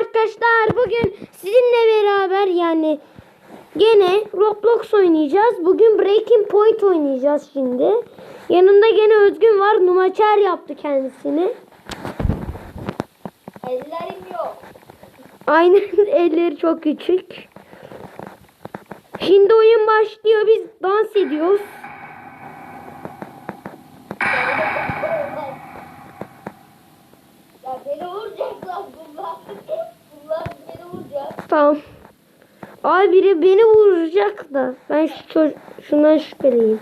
arkadaşlar. Bugün sizinle beraber yani gene Roblox oynayacağız. Bugün Breaking Point oynayacağız şimdi. Yanında gene Özgün var. Numaçer yaptı kendisini. Ellerim yok. Aynen elleri çok küçük. Şimdi oyun başlıyor. Biz dans ediyoruz. Ya beni vuracaklar bunlar. Bunlar beni vuracak. Tamam. Ay biri beni vuracak da. Ben şu şundan şüpheliyim.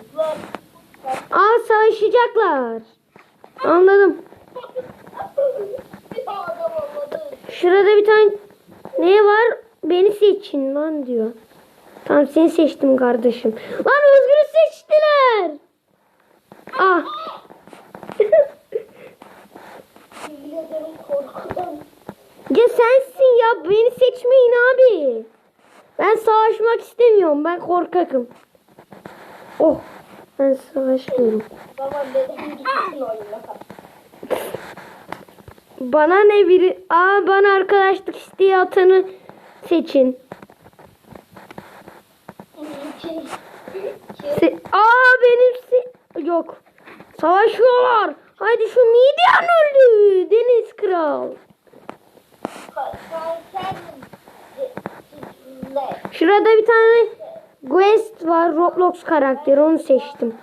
Aa savaşacaklar. Anladım. Şurada bir tane ne var? Beni seçin lan diyor. Tamam seni seçtim kardeşim. Lan Özgür'ü seçtiler. Ah. Ya sensin ya beni seçmeyin abi. Ben savaşmak istemiyorum. Ben korkakım. Oh. Ben savaşmıyorum. Baba gitsin oyuna? Bana ne biri? Aa bana arkadaşlık isteği atanı seçin. Se- Aa benim se- yok. Savaşıyorlar. Haydi şu Midyan öldü. Deniz Kral. Şurada bir tane Quest var. Roblox karakteri. Onu seçtim.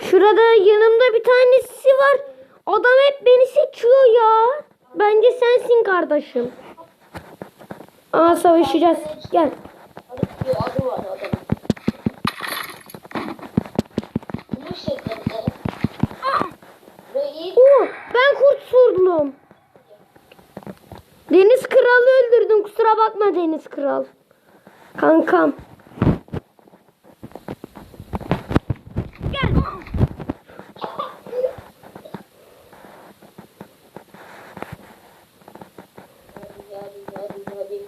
Şurada yanımda bir tanesi var. Adam hep beni seçiyor ya. Bence sensin kardeşim. Aa savaşacağız. Gel. Adı var adamın. Oo, ben kurt surdum. Deniz Kral'ı öldürdüm. Kusura bakma Deniz Kral. Kankam. Gel. Hadi hadi hadi.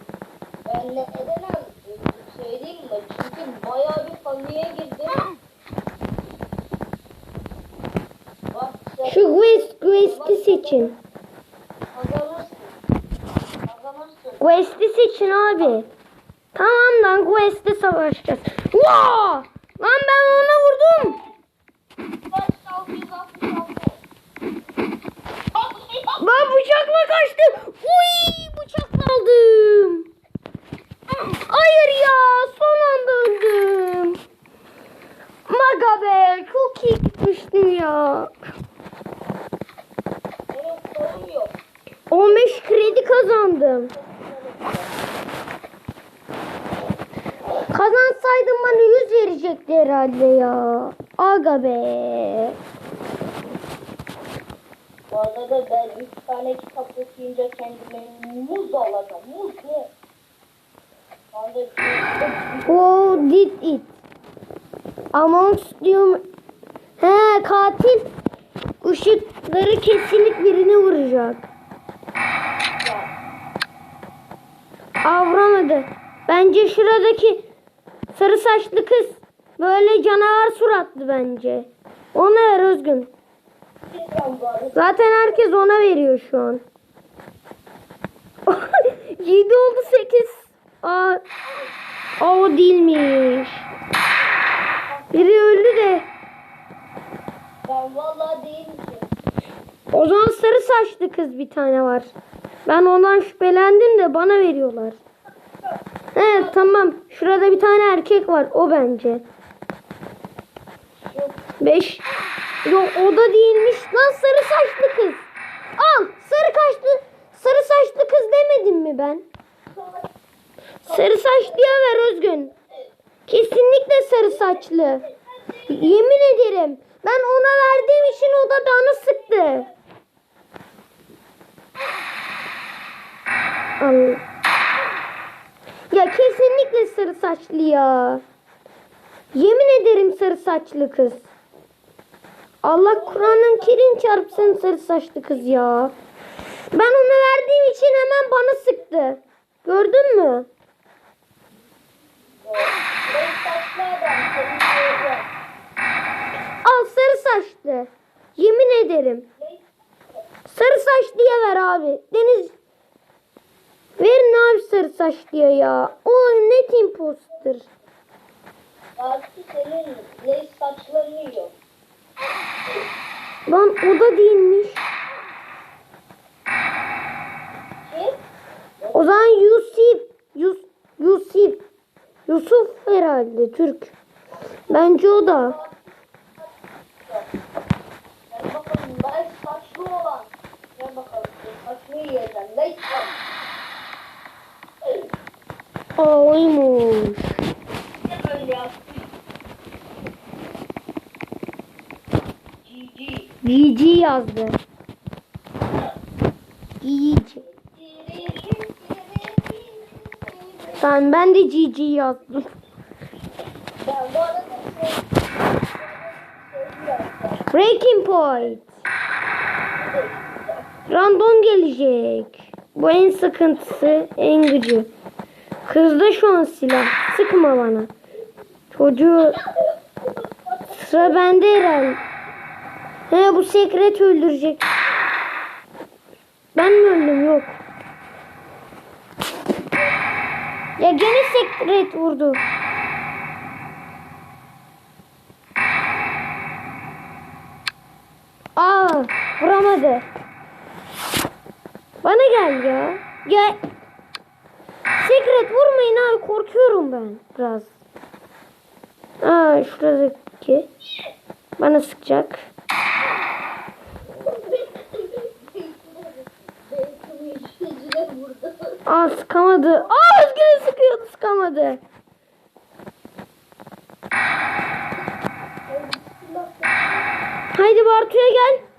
Ben ne edemem. Söyleyeyim mi? Çünkü bayağı bir paniğe girdim. Bak sen Şu Quest, Quest'i seçin. kazanırsın. Kazanırsın. Quest'i seçin abi. Tamam lan Quest'e savaşacağız. Vaa! Lan ben ona vurdum. Kaç 666. Ben bıçakla kaçtım. Uy bıçakla aldım. Hayır ya son anda öldüm. Maga be çok iyi gitmiştim ya. Benim sorum yok. 15 kredi kazandım. Kazansaydım bana 100 verecekti herhalde ya. Aga be. Bu arada ben 3 tane kitap okuyunca kendime muz alacağım. Muz ne? Şu anda bir- O did it. Among diyorum. He katil ışıkları kesilip birini vuracak. Avramadı. Bence şuradaki sarı saçlı kız böyle canavar suratlı bence. Ona ver Özgün. Zaten herkes ona veriyor şu an. 7 oldu 8. Aa, Aa, o değilmiş. Biri öldü de. Ben vallahi değilim ki. O zaman sarı saçlı kız bir tane var. Ben ondan şüphelendim de bana veriyorlar. Evet tamam. Şurada bir tane erkek var. O bence. Beş. Yok o da değilmiş. Lan sarı saçlı kız. Al sarı kaşlı sarı saçlı kız demedim mi ben? Sarı saçlıya ver Özgün. Kesinlikle sarı saçlı. Yemin ederim. Ben ona verdiğim için o da bana sıktı. Allah. Ya kesinlikle sarı saçlı ya. Yemin ederim sarı saçlı kız. Allah Kur'an'ın kirin çarpsın sarı saçlı kız ya. Ben ona verdiğim için hemen bana sıktı. Gördün mü? Al sarı saçlı. Yemin ederim. Sarı saçlıya ver abi. Deniz Verin abi sarı saçlıya ya. O net imposter. Artık senin leş saçlarını yiyor. Lan o da değilmiş. Kim? O zaman Yusuf. Yus, Yusuf. Yusuf herhalde Türk. Bence o da. Gel bakalım leş saçlı olan. Gel bakalım saçını yiyeceğim. Saç. Aa oymuş. GG. Yazdı. GG. Tamam ben de GG yazdım. Ben. Breaking point. Random gelecek. Bu en sıkıntısı, en gücü. Kızda şu an silah. Sıkma bana. Çocuğu sıra bende herhalde. He bu sekret öldürecek. Ben mi öldüm? Yok. Ya gene sekret vurdu. Aa, vuramadı. Bana gel ya. Ya Secret vurmayın abi korkuyorum ben biraz. Aa şuradaki bana sıkacak. Aa sıkamadı. Aa Özgür'e sıkıyordu sıkamadı. Haydi Bartu'ya gel.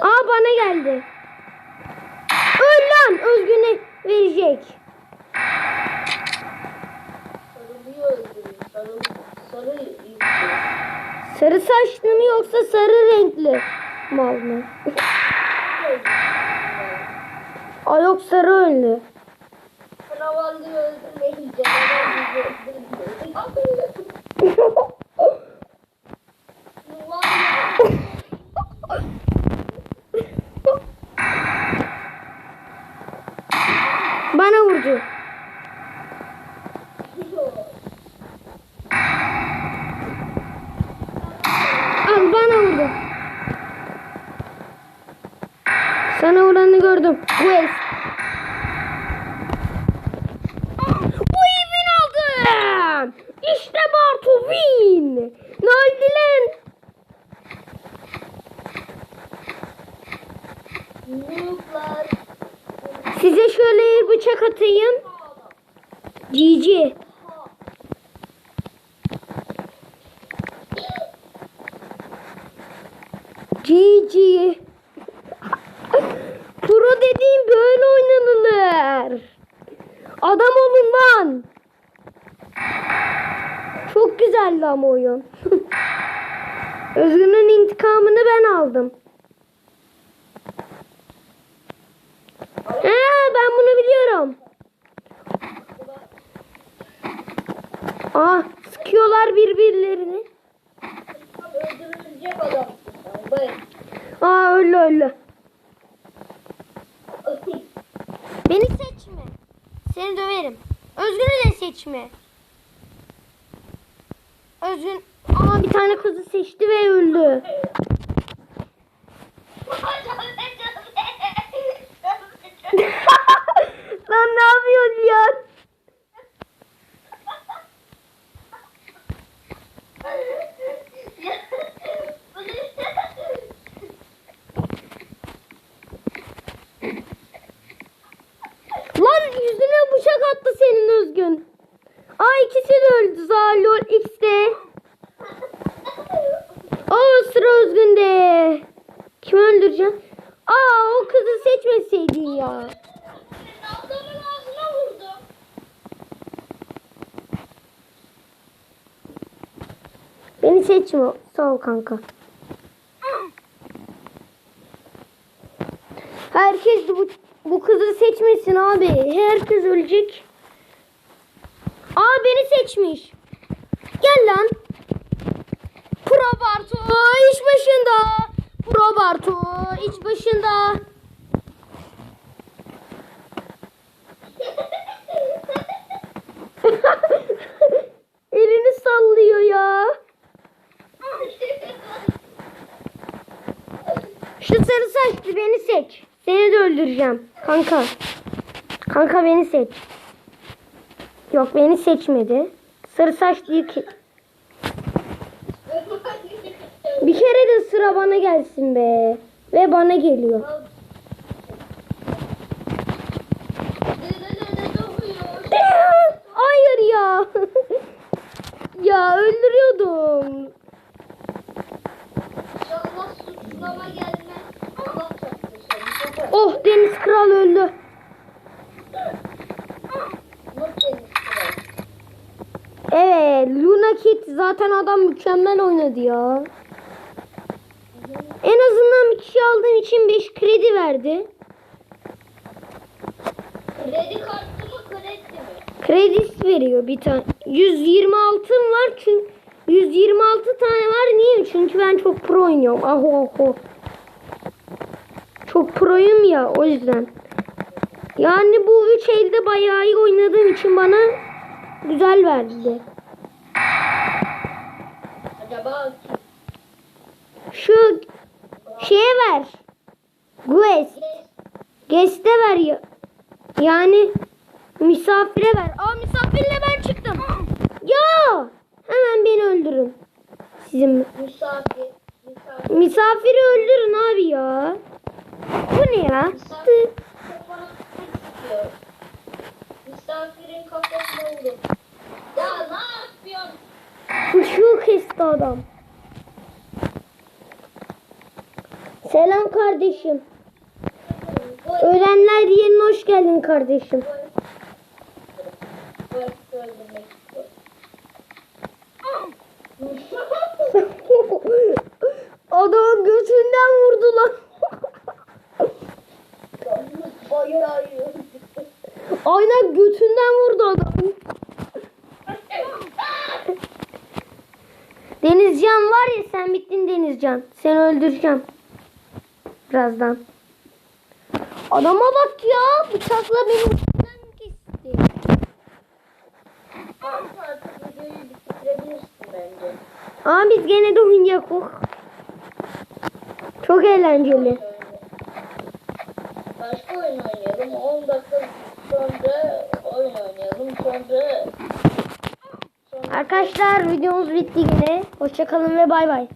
Aa bana geldi. Öl lan Özgür'e verecek. Sarı, saçlı mı yoksa sarı renkli mal mı? Aa yok sarı önlü. Canavarlığı öldürmeyin. Var ya. Bana vurdu. Al bana vurdu. Sana gördüm. Bu el. Bu win aldım. İşte Bartu win. Naldilen. Nuklar. Size şöyle bıçak atayım. GG. GG. Pro dediğim böyle oynanılır. Adam olun lan. Çok güzeldi ama oyun. Özgür'ün intikamını ben aldım. He, ben bunu biliyorum. Aa, sıkıyorlar birbirlerini. Öldürülecek adam. Aa, öyle öyle. Beni seçme. Seni döverim. Özgür'ü de seçme. Özgür... Aa, bir tane kızı seçti ve öldü. Lan ne yapıyorsun ya? Lan yüzüne bıçak attı senin Özgün. Aa ikisi de öldü. Zalol X de. Aa sıra Özgün'de. Kim öldüreceksin? Aa o kızı seçmeseydin ya. Beni seçme. Sağ ol kanka. Herkes bu, bu kızı seçmesin abi. Herkes ölecek. Aa beni seçmiş. Gel lan. Pro Bartu iş başında. Pro Bartu iş başında. Elini sallıyor ya. Şu sarı saçlı beni seç. Seni de öldüreceğim. Kanka. Kanka beni seç. Yok beni seçmedi. Sarı saçlıyı ki. Bir kere de sıra bana gelsin be. Ve bana geliyor. Hayır ya. ya öldürüyordum. Oh Deniz Kral öldü. Nasıl deniz kral? Evet Luna Kid zaten adam mükemmel oynadı ya. En azından bir kişi aldığım için 5 kredi verdi. Kredi kartı mı kredi mi? Kredis veriyor bir tane. 126 var çünkü 126 tane var. Niye? Çünkü ben çok pro oynuyorum. Aho aho. Çok proyum ya o yüzden. Yani bu üç elde bayağı iyi oynadığım için bana güzel verdi. Acaba? Şu şeye ver. Guest. Guest'e ver ya. Yani misafire ver. Aa misafirle ben çıktım. Ya! Hemen beni öldürün. Sizin Misafir. Misafir. misafiri öldürün abi ya. Bu ne ya? Misafir kafana sıkıyor. Misafirin kafasına vurun. Ya ne yapıyorsun? Şu kesti adam. Selam kardeşim. Ölenler yerine hoş geldin kardeşim. Adamın götünden. Bayağı iyi. Aynen götünden vurdu adamı. Denizcan var ya sen bittin Denizcan. Seni öldüreceğim. Birazdan. Adama bak ya. Bıçakla beni ucundan kesti. Ama biz gene de oynayacak. Çok eğlenceli. Başka oyun oynayalım. 10 dakika sonra oyun oynayalım. Sonra, sonra Arkadaşlar videomuz bitti yine. Hoşçakalın ve bay bay.